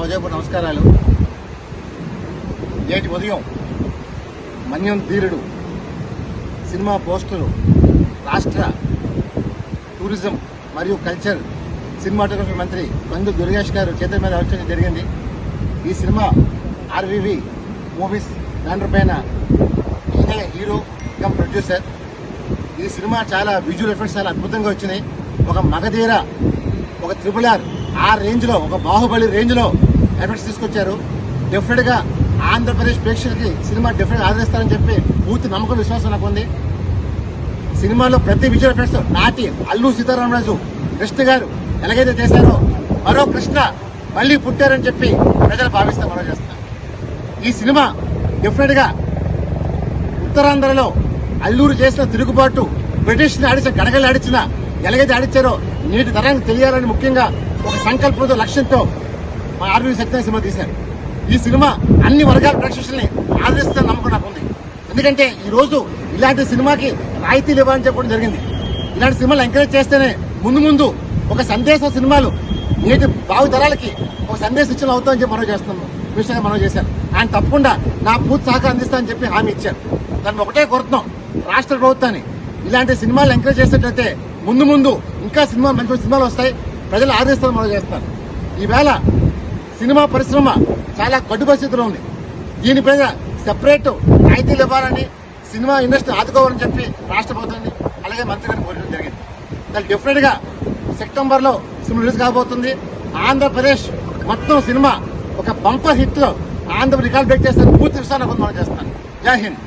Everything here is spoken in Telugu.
హృదయపూర్వక నమస్కారాలు. నేటి ఉదయం మన్యం ధీరుడు సినిమా పోస్టరు రాష్ట్ర టూరిజం మరియు కల్చర్ సినిమాటోగ్రఫీ మంత్రి బంధు దుర్గేష్ గారు చేతుల మీద వచ్చడం జరిగింది. ఈ సినిమా ఆర్వివి మూవీస్ బ్యానర్ పైన ఈయనే హీరో కమ్ ప్రొడ్యూసర్. ఈ సినిమా చాలా విజువల్ ఎఫెక్ట్స్ చాలా అద్భుతంగా వచ్చినాయి. ఒక మగధీర ఒక త్రిపుల్ ఆర్ ఆ రేంజ్లో ఒక బాహుబలి రేంజ్లో ఎఫెక్ట్స్ తీసుకొచ్చారు. డెఫినెట్గా ఆంధ్రప్రదేశ్ ప్రేక్షకులకి సినిమా డెఫినెట్ ఆదరిస్తారని చెప్పి పూర్తి నమ్మకం విశ్వాసం నాకు ఉంది. సినిమాలో ప్రతి విజువల్ ఎఫెక్ట్స్ నాటి అల్లు సీతారామరాజు కృష్ణ గారు ఎలాగైతే చేశారో మరో కృష్ణ మళ్ళీ పుట్టారని చెప్పి ప్రజలు భావిస్తే మరో చేస్తారు. ఈ సినిమా డెఫినెట్గా ఉత్తరాంధ్రలో అల్లూరు చేసిన తిరుగుబాటు బ్రిటిష్ని ఆడించిన గడగలు ఆడించిన ఎలాగైతే ఆడించారో నేటి తరానికి తెలియాలని ముఖ్యంగా ఒక సంకల్పంతో లక్ష్యంతో మా ఆర్మీ సత్యనారాయణ సినిమా తీశారు. ఈ సినిమా అన్ని వర్గాల ప్రేక్షకుల్ని ఆదరిస్తున్న నమ్మకం నాకు ఉంది ఎందుకంటే ఈరోజు ఇలాంటి సినిమాకి రాయితీలు ఇవ్వాలని చెప్పడం జరిగింది. ఇలాంటి సినిమాలు ఎంకరేజ్ చేస్తేనే ముందు ముందు ఒక సందేశ సినిమాలు నేటి భావితరాలకి ఒక సందేశం ఇచ్చిన అవుతామని చెప్పి మనం చేస్తున్నాము విషయంగా మనం చేశారు. ఆయన తప్పకుండా నా పూర్తి సహకారం అందిస్తానని చెప్పి హామీ ఇచ్చారు. దాన్ని ఒకటే కోరుతున్నాం. రాష్ట్ర ప్రభుత్వాన్ని ఇలాంటి సినిమాలు ఎంకరేజ్ చేసినట్లయితే ముందు ముందు ఇంకా సినిమా మంచి మంచి సినిమాలు వస్తాయి. ప్రజలు ఆదరిస్తారని మనం చేస్తారు ఈవేళ సినిమా పరిశ్రమ చాలా గడ్డు పరిస్థితిలో ఉంది దీనిపైన సెపరేట్ రాయితీలు ఇవ్వాలని సినిమా ఇండస్ట్రీ ఆదుకోవాలని చెప్పి రాష్ట్ర ప్రభుత్వాన్ని అలాగే మంత్రి గారిని కోరడం జరిగింది. దాని డెఫినెట్గా సెప్టెంబర్లో సినిమా రిలీజ్ కాబోతుంది. ఆంధ్రప్రదేశ్ మొత్తం సినిమా ఒక బంపర్ హిట్లో ఆంధ్ర రికార్డ్ బ్రేక్ చేస్తాను పూర్తి విశ్వాసం మనం చేస్తాను జై హింద్.